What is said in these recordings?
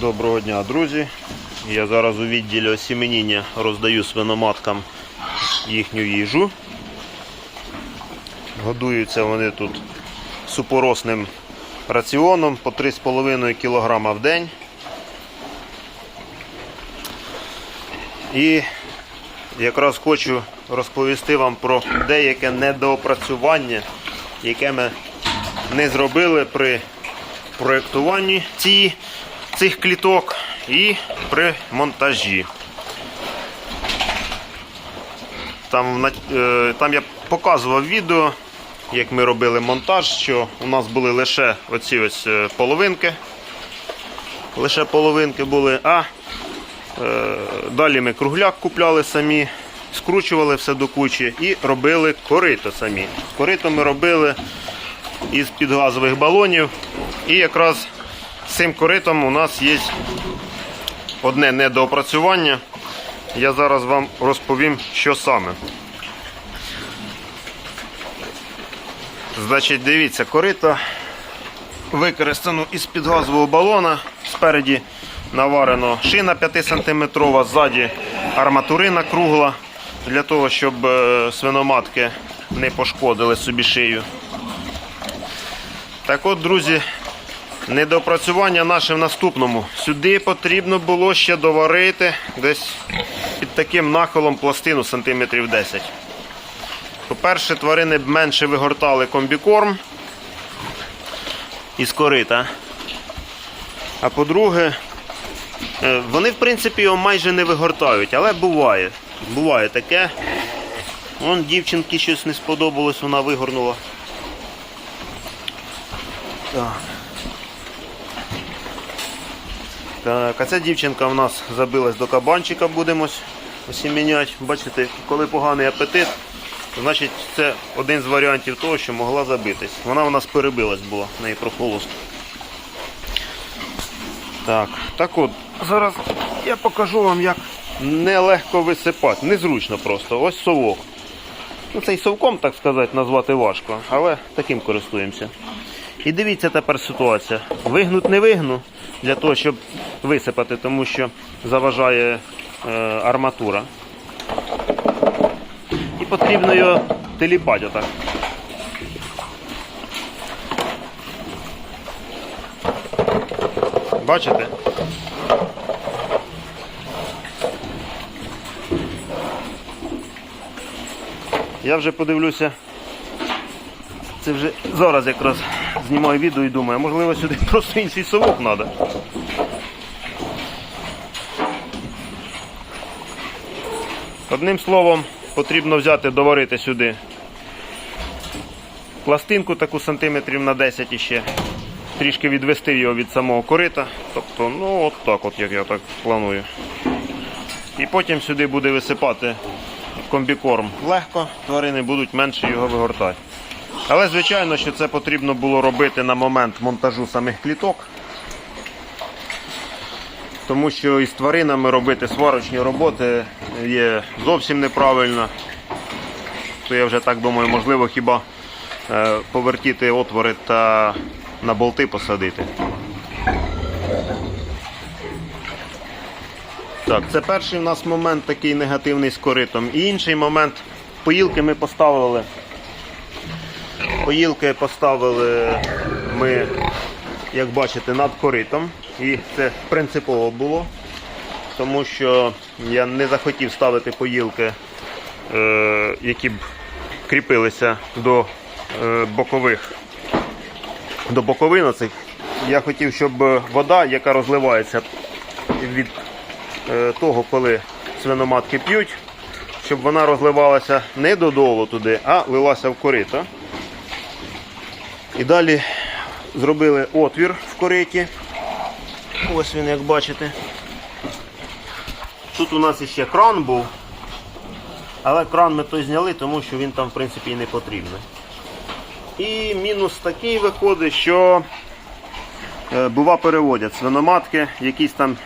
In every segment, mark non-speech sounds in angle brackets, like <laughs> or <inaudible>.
Доброго дня, друзі. Я зараз у відділі осіменіння роздаю свиноматкам їхню їжу. Годуються вони тут супоросним раціоном по 3,5 кг в день. І якраз хочу розповісти вам про деяке недоопрацювання, яке ми не зробили при проєктуванні ці, цих кліток і при монтажі. Там, е, там я показував відео, як ми робили монтаж, що у нас були лише оці ось е, половинки. Лише половинки були, а е, далі ми кругляк купляли самі, скручували все до кучі і робили корито самі. Корито ми робили із підгазових балонів. І якраз цим коритом у нас є одне недоопрацювання. Я зараз вам розповім, що саме. Значить, дивіться, корито використано із підгазового балона. Спереді наварено шина 5 см, ззаді арматурина кругла, для того, щоб е, свиноматки не пошкодили собі шию. Так от, друзі, недопрацювання наше в наступному. Сюди потрібно було ще доварити десь під таким нахилом пластину сантиметрів 10. По-перше, тварини б менше вигортали комбікорм із корита. А по-друге, е, вони, в принципі, його майже не вигортають, але буває. Буває таке. Вон дівчинки щось не сподобалось, вона вигорнула. Так. Так, а ця дівчинка в нас забилась до кабанчика, будемо осіміняти. Бачите, коли поганий апетит, значить це один з варіантів того, що могла забитись. Вона у нас перебилась була, в неї прохолост. Так, так от, зараз я покажу вам, як нелегко висипати. Незручно просто. Ось совок. Ну, цей совком, так сказати, назвати важко, але таким користуємося. І дивіться тепер ситуація. Вигнуть не вигну для того, щоб висипати, тому що заважає е, арматура. І потрібно його теліпати отак. Бачите? Я вже подивлюся. Це вже зараз якраз знімаю відео і думаю, можливо сюди <laughs> просто інший совок треба. Одним словом, потрібно взяти, доварити сюди пластинку таку сантиметрів на 10 іще. Трішки відвести його від самого корита. Тобто, ну от так, от як я так планую. І потім сюди буде висипати комбікорм. Легко, тварини будуть менше його вигортати. Але звичайно, що це потрібно було робити на момент монтажу самих кліток. Тому що із тваринами робити сварочні роботи є зовсім неправильно. То я вже так думаю, можливо, хіба е, повертіти отвори та на болти посадити. Так, це перший у нас момент такий негативний з коритом. І інший момент поїлки ми поставили. Поїлки поставили ми, як бачите, над коритом. І це принципово було, тому що я не захотів ставити поїлки, е, які б кріпилися до е, бокових до боковин оцих. Я хотів, щоб вода, яка розливається від е, того, коли свиноматки п'ють, щоб вона розливалася не додолу туди, а лилася в корито. І далі зробили отвір в кориті. Ось він, як бачите. Тут у нас ще кран був, але кран ми той зняли, тому що він там в принципі і не потрібний. І мінус такий виходить, що е, бува переводять свиноматки, якісь там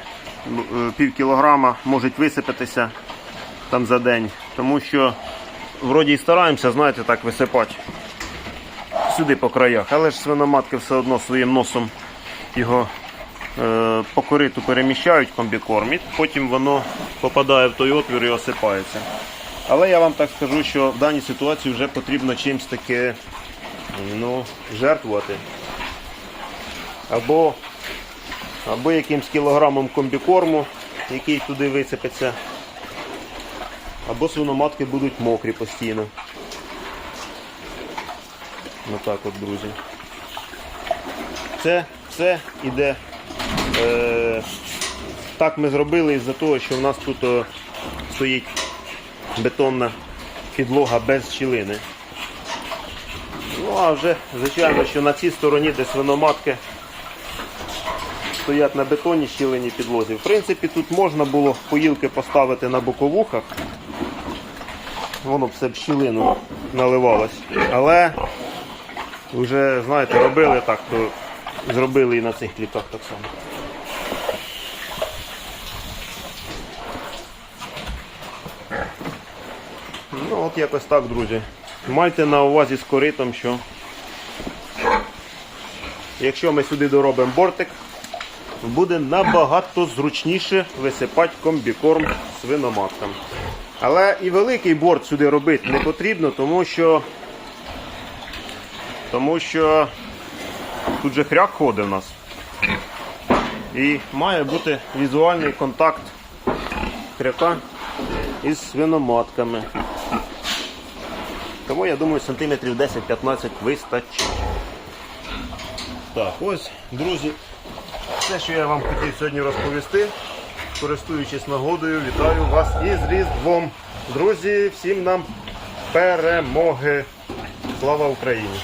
е, пів кілограма можуть висипатися там за день. Тому що вроді і стараємося, знаєте, так висипати сюди по краях, але ж свиноматки все одно своїм носом його е, по кориту переміщають комбікорм, і потім воно попадає в той отвір і осипається. Але я вам так скажу, що в даній ситуації вже потрібно чимось таке ну, жертвувати. Або, або якимсь кілограмом комбікорму, який туди висипеться, або свиноматки будуть мокрі постійно. Ну так от, друзі. Це все іде. Е, так ми зробили із-за того, що в нас тут е, стоїть бетонна підлога без щілини. Ну а вже, звичайно, що на цій стороні, де свиноматки стоять на бетонній щілині підлозі. В принципі, тут можна було поїлки поставити на боковухах. Воно б все в щілину наливалось. Але вже, знаєте, робили так, то зробили і на цих кліпах так само. Ну от якось так, друзі. Майте на увазі з коритом, що якщо ми сюди доробимо бортик, буде набагато зручніше висипати комбікорм свиноматкам. Але і великий борт сюди робити не потрібно, тому що тому що тут же хряк ходить у нас. І має бути візуальний контакт хряка із свиноматками. Тому я думаю, сантиметрів 10-15 вистачить. Так, ось, друзі, все, що я вам хотів сьогодні розповісти. Користуючись нагодою, вітаю вас із Різдвом. Друзі, всім нам перемоги. Слава Україні!